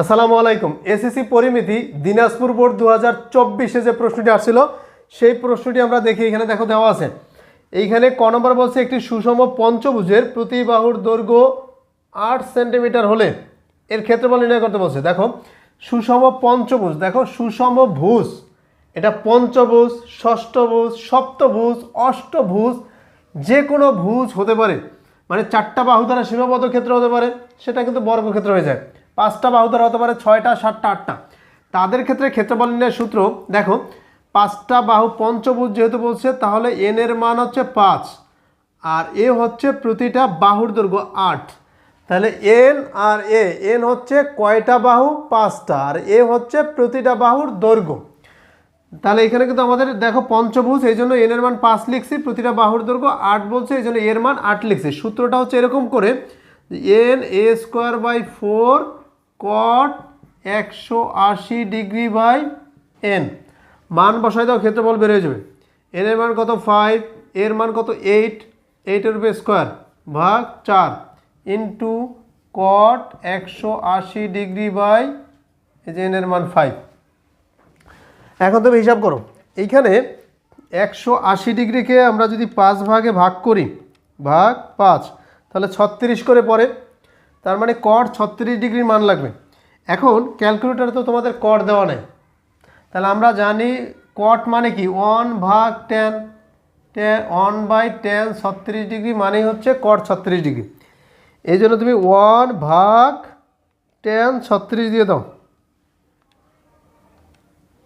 আসসালামু আলাইকুম। SSC পরিমিতি Dinajpur board দু হাজার চব্বিশে যে প্রশ্নটি আসছিল, সেই প্রশ্নটি আমরা দেখি, এখানে দেখো দেওয়া আছে। এইখানে ক নম্বর বলছে, একটি সুষম পঞ্চভুজের প্রতি বাহুর দৈর্ঘ্য আট সেন্টিমিটার হলে, এর ক্ষেত্রফল নির্ণয় করতে বলছে। দেখো, সুষম পঞ্চভুজ, দেখো, সুষম ভুজ, এটা পঞ্চভুজ, ষষ্ঠভুজ, সপ্তভুজ, অষ্টভুজ যে কোনো ভুজ হতে পারে। মানে চারটা বাহু দ্বারা সীমাবদ্ধ ক্ষেত্র হতে পারে, সেটা কিন্তু বর্গক্ষেত্র হয়ে যায়। পাঁচটা বাহু দ্বারা হতে পারে ছয়টা, সাতটা, আটটা। তাদের ক্ষেত্রে ক্ষেত্রফল নির্ণয়ের সূত্র, দেখো, পাঁচটা বাহু পঞ্চভুজ যেহেতু বলছে, তাহলে এন এর মান হচ্ছে পাঁচ, আর এ হচ্ছে প্রতিটা বাহুর দৈর্ঘ্য আট। তাহলে এন আর এ এন হচ্ছে কয়টা বাহু? পাঁচটা, আর এ হচ্ছে প্রতিটা বাহুর দৈর্ঘ্য। তাহলে এখানে কিন্তু আমাদের, দেখো, পঞ্চভুজ, এই জন্য এন এর মান পাঁচ লিখছি, প্রতিটা বাহুর দৈর্ঘ্য আট বলছে, এই জন্য এর মান আট লিখছি। সূত্রটা হচ্ছে এরকম করে N A square by four cot একশো আশি ডিগ্রি বাই এন। মান বসাই দাও, ক্ষেত্রফল বেড়ে যাবে। এন এর মান কত? ফাইভ এর মান কত? এইট এইটের উপরে স্কোয়ার ভাগ চার। ইন্টু কট একশো আশি ডিগ্রি বাই যে এন এর মান ফাইভ এখন তুমি হিসাব করো। এইখানে একশো আশি ডিগ্রিকে আমরা যদি পাঁচ ভাগে ভাগ করি, ভাগ পাঁচ, তাহলে ছত্রিশ করে পড়ে তার মানে কর ছত্রিশ ডিগ্রির মান লাগবে। এখন ক্যালকুলেটারে তো তোমাদের কর দেওয়া নেই। তাহলে আমরা জানি কট মানে কি? ওয়ান ভাগ ten ten one by ten ছত্রিশ ডিগ্রি মানেই হচ্ছে কট ছত্রিশ ডিগ্রি। এই জন্য তুমি ওয়ান ভাগ টেন ছত্রিশ দিয়ে দাও।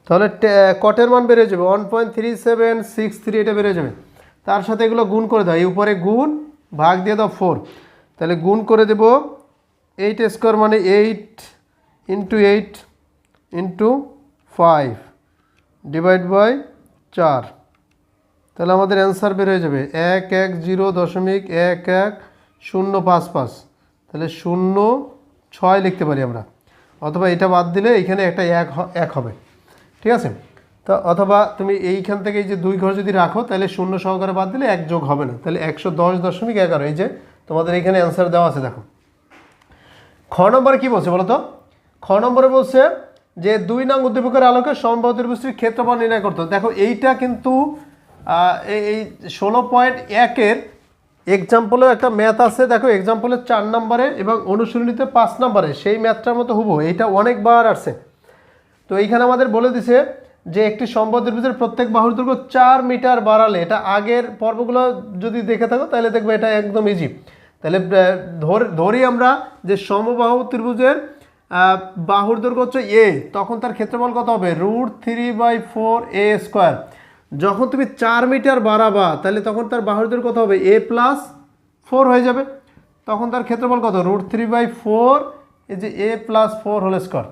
তাহলে কটের মান বেড়ে যাবে one point three seven six three এটা বেড়ে যাবে। তার সাথে এগুলো গুণ করে দাও। এই উপরে গুণ ভাগ দিয়ে দাও ফোর তাহলে গুণ করে দেব এইট স্কোয়ার মানে eight into eight into five divide by চার। তাহলে আমাদের অ্যান্সার বের হয়ে যাবে এক এক জিরো দশমিক এক এক শূন্য পাঁচ পাঁচ। তাহলে শূন্য ছয় লিখতে পারি আমরা। অথবা এটা বাদ দিলে এখানে একটা এক এক হবে। ঠিক আছে? তো অথবা তুমি এইখান থেকে এই যে দুই ঘর যদি রাখো, তাহলে শূন্য সহকারে বাদ দিলে এক যোগ হবে না। তাহলে একশো দশ দশমিক এগারো। এই যে তোমাদের এখানে অ্যান্সার দেওয়া আছে, দেখো। খ নম্বরে কি বলছে বলো তো? খ নম্বরে বলছে যে দুই নং উদ্দীপকের আলোকে সম্ভাব্য ত্রিভুজটির ক্ষেত্রফল নির্ণয় করতে দেখো, এইটা কিন্তু এই- ষোলো পয়েন্ট একের এক্সাম্পলেও একটা ম্যাথ আছে। দেখো এক্সাম্পলে চার নম্বরে এবং অনুশীলনীতে পাঁচ নম্বরে। সেই ম্যাথটার মতো হুবো এইটা অনেকবার আসছে। তো এইখানে আমাদের বলে দিছে যে একটি সম্পদ ত্রিভুজের প্রত্যেক বাহুর দৈর্ঘ্য চার মিটার বাড়ালে এটা আগের পর্বগুলো যদি দেখে থাকো, তাহলে দেখবে এটা একদম ইজি তাহলে ধর আমরা যে সমবাহু ত্রিভুজের বাহুর দৈর্ঘ্য হচ্ছে এ তখন তার ক্ষেত্রফল কত হবে? Root three by four A square. যখন তুমি চার মিটার বাড়াবা, তাহলে তখন তার বাহুর দৈর্ঘ্য কত হবে? এ প্লাস ফোর হয়ে যাবে। তখন তার ক্ষেত্রফল কত? রুট থ্রি বাই ফোর, এই যে A plus four whole square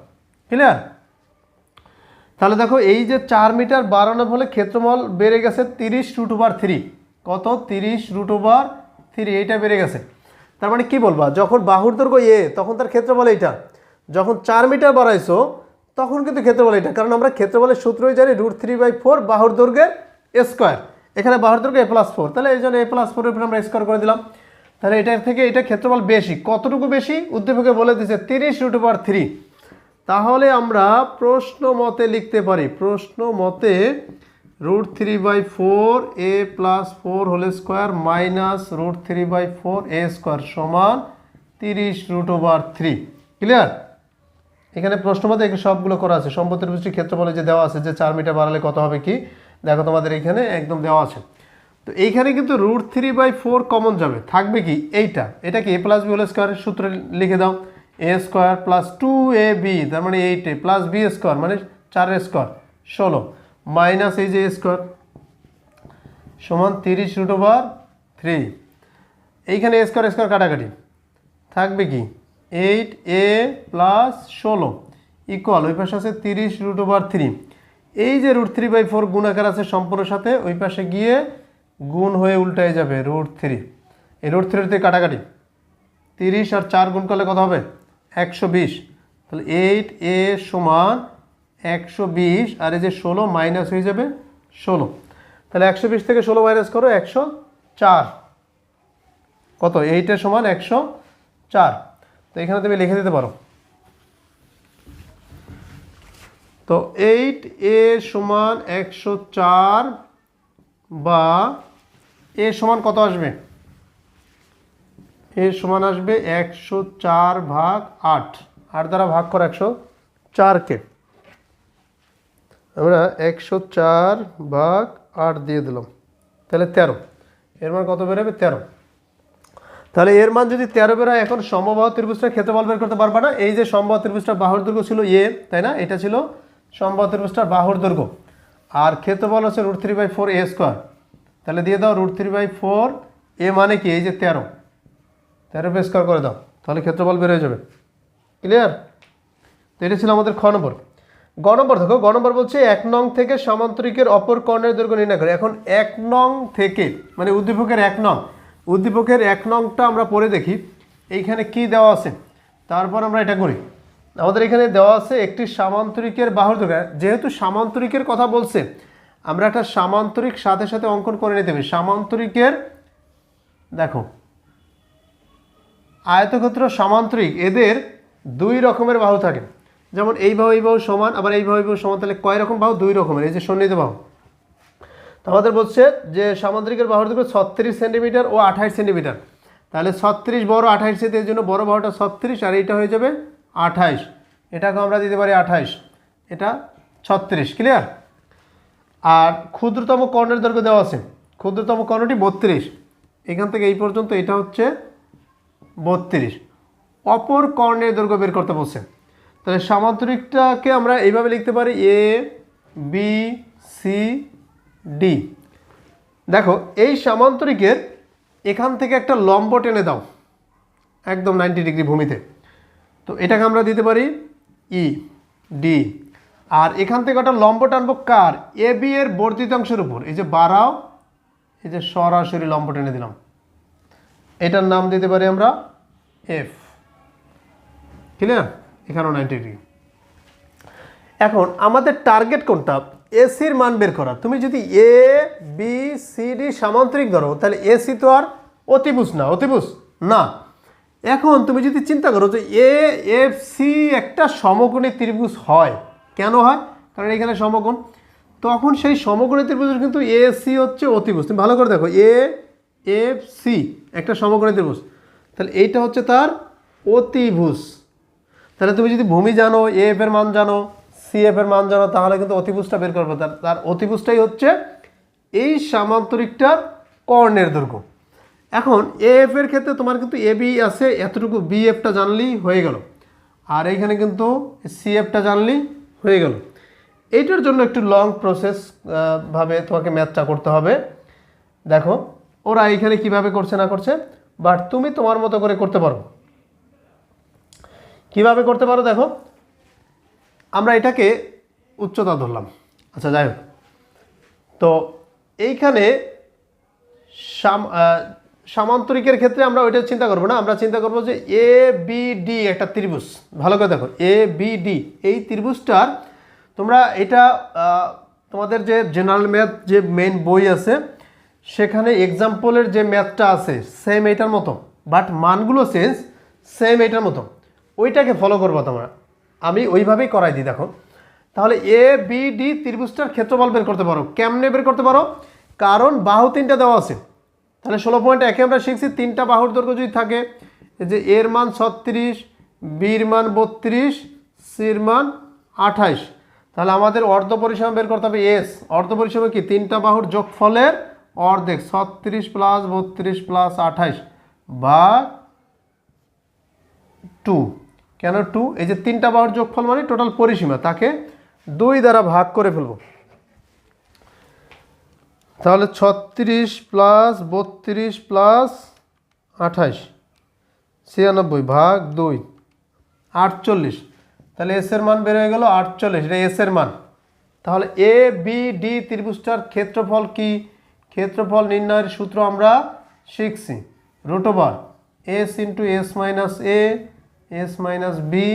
clear তাহলে দেখো, এই যে চার মিটার বাড়ানো ফলে ক্ষেত্রফল বেড়ে গেছে তিরিশ রুট ওভার থ্রি কত? তিরিশ রুট ওভার থ্রি এইটা বেড়ে গেছে। তার মানে কি বলবা? যখন বাহুর দৈর্ঘ্য এ, তখন তার ক্ষেত্রফল এইটা। যখন চার মিটার বাড়াইছো, তখন কিন্তু ক্ষেত্রফল এটা কারণ আমরা ক্ষেত্রফলের সূত্রই জানি রুট থ্রি বাই ফোর বাহুর দৈর্ঘ্যের স্কোয়ার এখানে বাহুর দৈর্ঘ্য এ প্লাস ফোর তাহলে এই জন্য এ প্লাস ফোরের উপরে আমরা স্কোয়ার করে দিলাম। তাহলে এটার থেকে এটা ক্ষেত্রফল বেশি। কতটুকু বেশি? উদ্দীপকে বলে দিচ্ছে তিরিশ রুট ওভার থ্রি তাহলে আমরা প্রশ্ন মতে লিখতে পারি। প্রশ্ন মতে root three by four A plus four whole square minus root three by four A square সমান তিরিশ রুট ওভার থ্রি ক্লিয়ার এখানে প্রশ্ন মতে এখানে সবগুলো করা আছে। সম্পত্তির বৃষ্টির ক্ষেত্র বলে যে দেওয়া আছে, যে চার মিটার বাড়ালে কত হবে কি? দেখো তোমাদের এখানে একদম দেওয়া আছে। তো এইখানে কিন্তু root three by four common যাবে। থাকবে কি? এইটা। এটা কি? এ প্লাস বি হোল স্কোয়ারের সূত্র লিখে দাও। A square plus two A B তার মানে এইট প্লাস বি স্কোয়ার মানে চারের স্কোয়ার ষোলো। মাইনাস এই যে স্কোয়ার সমান তিরিশ রুট ওভার থ্রি এইখানে স্কোয়ার স্কোয়ার কাটাকাটি। থাকবে কি? এইট এ প্লাস ষোলো ইকুয়াল ওই পাশে আছে তিরিশ রুট ওভার থ্রি এই যে রুট থ্রি বাই ফোর গুণাকার আছে সম্পূর্ণ সাথে, ওই পাশে গিয়ে গুণ হয়ে উল্টায় যাবে রুট থ্রি এই রুট থ্রিতে কাটাকাটি। তিরিশ আর চার গুণ করলে কত হবে? একশো বিশ। তাহলে এইট এ সমান একশো বিশ, আর এই যে ষোলো মাইনাস হয়ে যাবে ষোলো। তাহলে একশো বিশ থেকে ষোলো মাইনাস করো, একশো চার। কত? এইটের সমান একশো চার। তো এখানে তুমি লিখে দিতে পারো। তো এইট এ সমান একশো চার বা এ সমান কত আসবে? এ সমান আসবে একশো চার ভাগ আট। আট দ্বারা ভাগ করো একশো চারকে। আমরা একশো চার ভাগ আট দিয়ে দিলাম। তাহলে তেরো। এর মান কত বেরোবে তেরো। তাহলে এর মান যদি তেরো বেরোয় এখন সমবাহ ত্রিভুজটা ক্ষেত্রফল বের করতে পারবে না। এই যে সমবাহ ত্রিভুজটার বাহুর দৈর্ঘ্য ছিল এ, তাই না? এটা ছিল সমবাহ ত্রিভুজটার বাহুর দৈর্ঘ্য। আর ক্ষেত্রফল হচ্ছে root three by four A square তাহলে দিয়ে দাও root three by four A মানে কি? এই যে তেরো। তেরো পে স্কোয়ার করে দাও। তাহলে ক্ষেত্রফল বের হয়ে যাবে। ক্লিয়ার তো এটা ছিল আমাদের খ নম্বর। গ নম্বর, দেখো, গ নম্বর বলছে এক নং থেকে সামান্তরিকের অপর কর্ণের দৈর্ঘ্য নির্ণয় করে। এখন এক নং থেকে মানে উদ্দীপকের এক নং, উদ্দীপকের এক নংটা আমরা পড়ে দেখি। এইখানে কি দেওয়া আছে? তারপর আমরা এটা করি। আমাদের এখানে দেওয়া আছে একটি সামান্তরিকের বাহুর দৈর্ঘ্য। যেহেতু সামান্তরিকের কথা বলছে, আমরা একটা সামান্তরিক সাথে সাথে অঙ্কন করে নিতে হবে সামান্তরিকের, দেখো, আয়তক্ষেত্র সামান্তরিক, এদের দুই রকমের বাহু থাকে। যেমন এই বাহু এই বাহু সমান, আবার এই বাহু এই বাহু সমান, তাহলে কয় রকম বাহু? দুই রকমের, এই যে সন্নিহিত বাহু। তো আমাদের বলছে যে সামান্তরিকের বাহুর দৈর্ঘ্য ছত্রিশ সেন্টিমিটার ও আঠাইশ সেন্টিমিটার। তাহলে ছত্রিশ বড় আঠাইশ এর জন্য বড় বাহুটা ছত্রিশ, আর এইটা হয়ে যাবে আঠাইশ। এটাকে আমরা দিতে পারি আঠাইশ। এটা ছত্রিশ ক্লিয়ার আর ক্ষুদ্রতম কর্ণের দৈর্ঘ্য দেওয়া আছে। ক্ষুদ্রতম কর্ণটি বত্রিশ। এখান থেকে এই পর্যন্ত এটা হচ্ছে বত্রিশ। অপর কর্ণের দৈর্ঘ্য বের করতে বলছে। তাহলে সামান্তরিকটাকে আমরা এইভাবে লিখতে পারি এ বি সি ডি দেখো, এই সামান্তরিকের এখান থেকে একটা লম্ব টেনে দাও, একদম নাইনটি ডিগ্রি ভূমিতে। তো এটাকে আমরা দিতে পারি ই ডি আর এখান থেকে একটা লম্ব টানবো কার? এ বি এর বর্ধিতাংশের উপর। এই যে বাড়াও, এই যে সরাসরি লম্ব টেনে দিলাম। এটার নাম দিতে পারি আমরা এফ ক্লিয়ার এখানেও নাইনটি ডিগ্রি এখন আমাদের টার্গেট কোনটা? এসির মান বের করা। তুমি যদি এ বি সি ডি সামান্তরিক ধরো, তাহলে এসি তো আর অতিভুজ না। অতিভুজ না। এখন তুমি যদি চিন্তা করো যে এ এফ সি একটা সমকোণী ত্রিভুজ হয়, কেন হয়? কারণ এখানে সমকোণ। তখন সেই সমকোণী ত্রিভুজ কিন্তু এ সি হচ্ছে অতিভুজ। তুমি ভালো করে দেখো। এ এফ সি একটা সমকোণী ত্রিভুজ। তাহলে এইটা হচ্ছে তার অতিভুজ। তাহলে তুমি যদি ভূমি জানো এ এফ এর মান জানো সি এফ এর মান জানো, তাহলে কিন্তু অতিভুজটা বের করবে। তার তার অতিভুজটাই হচ্ছে এই সামান্তরিকটার কর্ণের দৈর্ঘ্য এখন এ এফ এর ক্ষেত্রে তোমার কিন্তু এ বি আছে, এতটুকু বি এফটা জানলেই হয়ে গেল। আর এইখানে কিন্তু সি এফটা জানলেই হয়ে গেল। এইটার জন্য একটু লং প্রসেস ভাবে তোমাকে ম্যাথটা করতে হবে। দেখো, ওরা এইখানে কীভাবে করছে না করছে বাট তুমি তোমার মতো করে করতে পারো। কীভাবে করতে পারো দেখো? আমরা এটাকে উচ্চতা ধরলাম। আচ্ছা যাই হোক। তো এইখানে সাম- সামান্তরিকের ক্ষেত্রে আমরা ওইটা চিন্তা করব না। আমরা চিন্তা করব যে এ বি ডি একটা ত্রিভুজ। ভালো করে দেখো। এ বি ডি এই ত্রিভুজটার তোমরা এটা তোমাদের যে জেনারেল ম্যাথ যে মেন বই আছে, সেখানে এক্সাম্পলের যে ম্যাথটা আছে সেম এইটার মতো। বাট মানগুলো চেঞ্জ সেম এইটার মতো। ওইটাকে ফলো করব তোমরা। আমি ওইভাবেই করাই দিই, দেখো। তাহলে এ বি ডি ত্রিভুজটার ক্ষেত্রফল বের করতে পারো। কেমনে বের করতে পারো? কারণ বাহু তিনটা দেওয়া আছে। তাহলে ষোলো পয়েন্ট একে আমরা শিখছি, তিনটা বাহুর দৈর্ঘ্য যদি থাকে যে এর মান ছত্রিশ বির মান বত্রিশ সির মান আঠাইশ। তাহলে আমাদের অর্ধ পরিসীমা বের করতে হবে এস অর্ধ পরিসীমা কি? তিনটা বাহুর যোগফলের অর্ধেক, ছত্রিশ প্লাস বত্রিশ প্লাস আঠাইশ বা টু কেন টু এই যে তিনটা বাহুর যোগফল মানে টোটাল পরিসীমা, তাকে দুই দ্বারা ভাগ করে ফেলব। তাহলে ছত্রিশ প্লাস বত্রিশ প্লাস আঠাইশ, ছিয়ানব্বই ভাগ দুই, আটচল্লিশ। তাহলে এস এর মান বের হয়ে গেল আটচল্লিশ, এটা এস এর মান। তাহলে এ বি ডি ত্রিভুজটার ক্ষেত্রফল কি? ক্ষেত্রফল নির্ণয়ের সূত্র আমরা শিখছি। Root over S into S minus A S minus B,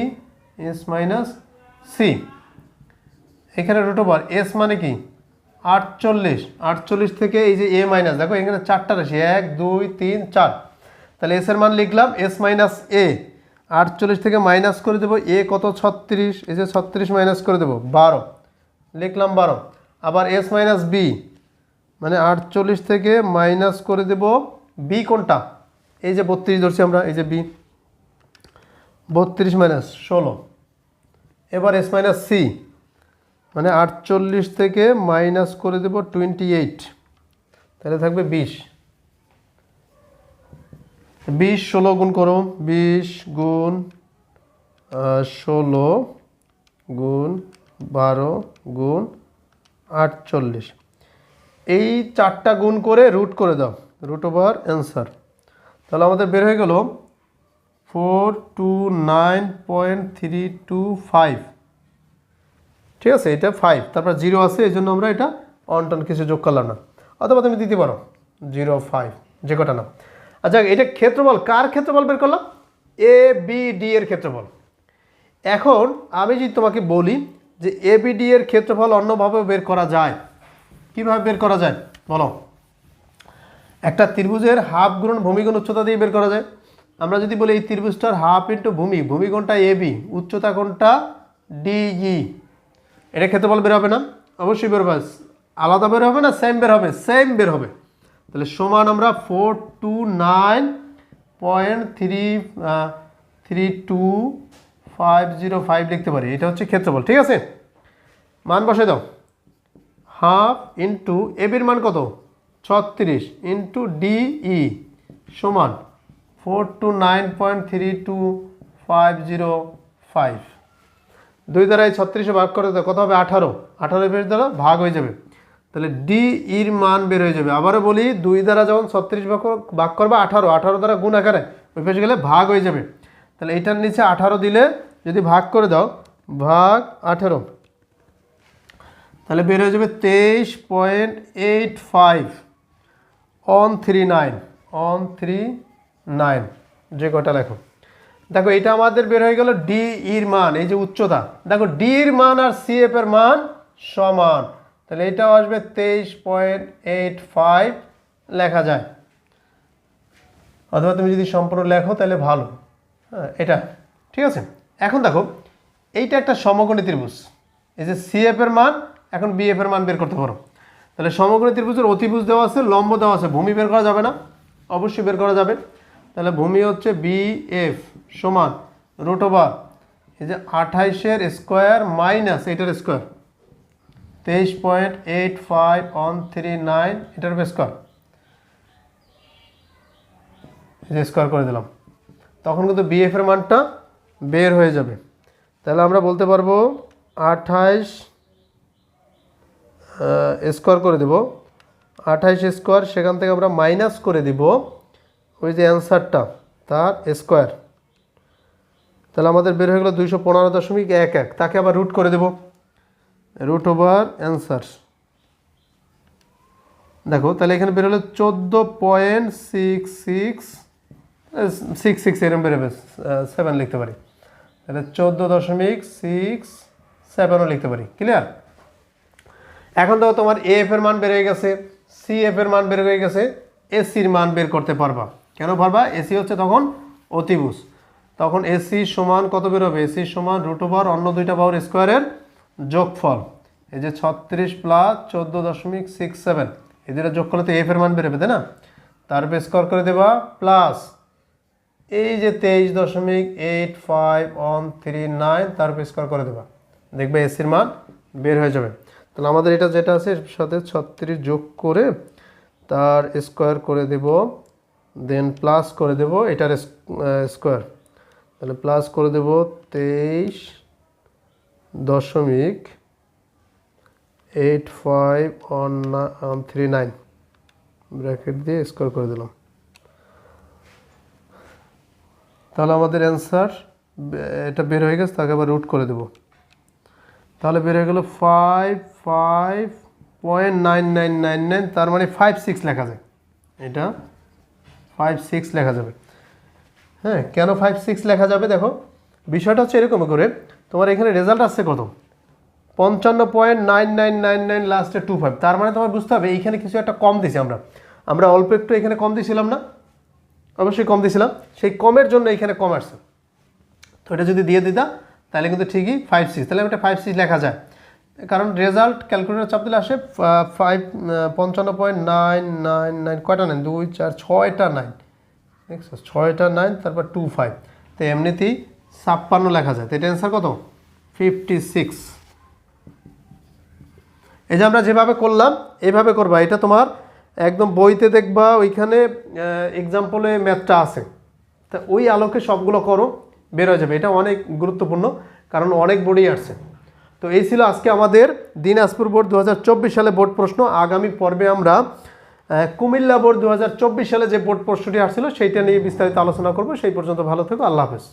S minus C. এখানে রুট ওভার এস মানে কি? আটচল্লিশ। আটচল্লিশ থেকে এই যে এ মাইনাস, দেখো এখানে চারটা রাশি এক, দুই, তিন, চার। তাহলে এস এর মান লিখলাম, এস মাইনাস এ। আটচল্লিশ থেকে মাইনাস করে দেবো, এ কত? ছত্রিশ। এই যে ছত্রিশ মাইনাস করে দেবো, বারো। লিখলাম বারো। আবার এস মাইনাস বি মানে আটচল্লিশ থেকে মাইনাস করে দেব বি কোনটা? এই যে বত্রিশ ধরছি আমরা, এই যে বি। বত্রিশ মাইনাস ষোলো। এবার এস মাইনাস সি মানে আটচল্লিশ থেকে মাইনাস করে দেব টোয়েন্টি এইট তাহলে থাকবে বিশ। বিশ ষোলো গুণ করো, বিশ গুণ ষোলো গুণ বারো গুণ আটচল্লিশ। এই চারটা গুণ করে রুট করে দাও। রুট ওভার অ্যান্সার তাহলে আমাদের বের হয়ে গেল four two nine point three two five ঠিক আছে, এটা ফাইভ তারপর জিরো আছে এই জন্য আমরা এটা অন টন কিছু যোগ করলাম না। অথবা তুমি দিতে পারো জিরো ফাইভ যে কটা না আচ্ছা এটা ক্ষেত্রফল, কার ক্ষেত্রফল বের করলাম? এ বি ডি এর ক্ষেত্রফল। এখন আমি যদি তোমাকে বলি যে এ বি ডি এর ক্ষেত্রফল অন্যভাবে বের করা যায়, কীভাবে বের করা যায়? বলো। একটা ত্রিভুজের হাফ গুণন ভূমিগুণ উচ্চতা দিয়ে বের করা যায়। আমরা যদি বলি এই ত্রিভুজটার হাফ ইন্টু ভূমি ভূমি কোনটা এ বি উচ্চতা কোণটা ডিই এটা ক্ষেত্রফল বের হবে না? অবশ্যই বের হবে। আলাদা বের হবে না? সেম বের হবে। সেম বের হবে। তাহলে সমান আমরা four two nine point three three two five zero five লিখতে পারি। এটা হচ্ছে ক্ষেত্রফল, ঠিক আছে? মান বসে দাও। হাফ ইন্টু এবির মান কত? ছত্রিশ ইন্টু ডিই সমান four two nine point three two five zero five. দুই দ্বারা এই ছত্রিশে ভাগ করে কত হবে? আঠারো। আঠারো বেশ দ্বারা ভাগ হয়ে যাবে। তাহলে ডি ইর মান বের হয়ে যাবে। আবারও বলি, দুই দ্বারা যখন ছত্রিশ ভাগ ভাগ করবে, আঠারো। আঠারো দ্বারা গুণ আকারে ওই পাশে গেলে ভাগ হয়ে যাবে। তাহলে এটার নিচে আঠারো দিলে যদি ভাগ করে দাও, ভাগ আঠারো, তাহলে বের হয়ে যাবে তেইশ point eight five. One three nine. One three nine, যে কটা লেখো। দেখো, এটা আমাদের বের হয়ে গেল ডি ইর মান, এই যে উচ্চতা। দেখো ডি এর মান আর সি এফ এর মান সমান। তাহলে এটাও আসবে তেইশ পয়েন্ট এইট ফাইভ লেখা যায়। অথবা তুমি যদি সম্পূর্ণ লেখো, তাহলে ভালো। হ্যাঁ এটা। ঠিক আছে? এখন দেখো, এইটা একটা সমকোণী ত্রিভুজ। এই যে সিএফ এর মান, এখন বিএফ এর মান বের করতে পারো। তাহলে সমকোণী ত্রিভুজের অতিভুজ দেওয়া আছে, লম্ব দেওয়া আছে, ভূমি বের করা যাবে না। অবশ্যই বের করা যাবে। তাহলে ভূমি হচ্ছে বিএফ সমান রুট এই যে আঠাইশের স্কোয়ার মাইনাস এটার স্কোয়ার তেইশ point eight five one three nine এটার স্কোয়ার স্কোয়ার করে দিলাম। তখন কিন্তু বিএফ এর মানটা বের হয়ে যাবে। তাহলে আমরা বলতে পারব আঠাইশ স্কোয়ার করে দেব। আঠাইশ স্কোয়ার সেখান থেকে আমরা মাইনাস করে দিব। ওই যে অ্যান্সারটা তার স্কোয়ার তাহলে আমাদের বের হয়ে গেলো দুইশো পনেরো দশমিক এক এক। তাকে আবার রুট করে দেব। রুট ওভার অ্যান্সার দেখো, তাহলে এখানে বের হলো চোদ্দ point six six six six এরকম বেরোবে সেভেন লিখতে পারি। তাহলে চোদ্দ দশমিক সিক্স সেভেনও লিখতে পারি। ক্লিয়ার এখন তো তোমার এফ এর মান বের হয়ে গেছে সি এফ এর মান বের হয়ে গেছে এসির মান বের করতে পারবা। কেন পারবা এসি হচ্ছে তখন অতিভুজ। তখন এসি সমান কত বের হবে? এসি সমান রুট ওভার অন্য দুইটা পাওয়ার স্কোয়ারের যোগফল। এই যে ছত্রিশ প্লাস চোদ্দ দশমিক সিক্স সেভেন এই দুটো যোগ করলে তো এফের মান বেরোবে তাই না? তার স্কোয়ার করে দেবা প্লাস এই যে তেইশ দশমিক eight five one three nine তার স্কোয়ার করে দেবা। দেখবে এসির মান বের হয়ে যাবে। তাহলে আমাদের এটা যেটা আছে, এর সাথে ছত্রিশ যোগ করে তার স্কোয়ার করে দেব দেন প্লাস করে দেব এটার স্কোয়ার তাহলে প্লাস করে দেব তেইশ দশমিক eight five one three nine bracket দিয়ে স্কোয়ার করে দিলাম। তাহলে আমাদের অ্যান্সার এটা বের হয়ে গেছে, তাকে আবার রুট করে দেব। তাহলে বের হয়ে গেল five five point nine nine nine nine তার মানে ফাইভ সিক্স লেখা যায়। এটা ফাইভ সিক্স লেখা যাবে। হ্যাঁ কেন ফাইভ সিক্স লেখা যাবে দেখো? বিষয়টা হচ্ছে এরকম করে, তোমার এখানে রেজাল্ট আসছে কত? পঞ্চান্ন point nine nine nine nine লাস্টে টু ফাইভ তার মানে তোমার বুঝতে হবে, এইখানে কিছু একটা কম দিছি আমরা। আমরা অল্প একটু এখানে কম দিয়েছিলাম না? অবশ্যই কম দিয়েছিলাম সেই কমের জন্য এখানে কম আসছে। তো এটা যদি দিয়ে দিতাম তাহলে কিন্তু ঠিকই ফাইভ সিক্স তাহলে এটা ফাইভ সিক্স লেখা যায়। কারণ রেজাল্ট ক্যালকুলেটার চাপ দিলে আসে ফাইভ পঞ্চান্ন পয়েন্ট নাইন নাইন নাইন কয়টা নাইন দুই, চার, ছয়টা নাইন দেখছ? ছয়টা নাইন তারপর টু ফাইভ তো এমনিতেই ছাপ্পান্ন লেখা যায়। তো এটা অ্যান্সার কত? ফিফটি সিক্স এই যে আমরা যেভাবে করলাম এইভাবে করবা। এটা তোমার একদম বইতে দেখবা, ওইখানে এক্সাম্পলে ম্যাথটা আছে। তা ওই আলোকে সবগুলো করো, বের হয়ে যাবে। এটা অনেক গুরুত্বপূর্ণ, কারণ অনেক বোর্ডেই আসছে। তো এই ছিল আজকে আমাদের দিনাজপুর বোর্ড দু হাজার চব্বিশ সালে বোর্ড প্রশ্ন। আগামী পর্বে আমরা কুমিল্লা বোর্ড দু হাজার চব্বিশ সালে যে বোর্ড প্রশ্নটি আসছিল, সেইটা নিয়ে বিস্তারিত আলোচনা করব। সেই পর্যন্ত ভালো থেকো, আল্লাহ হাফেজ।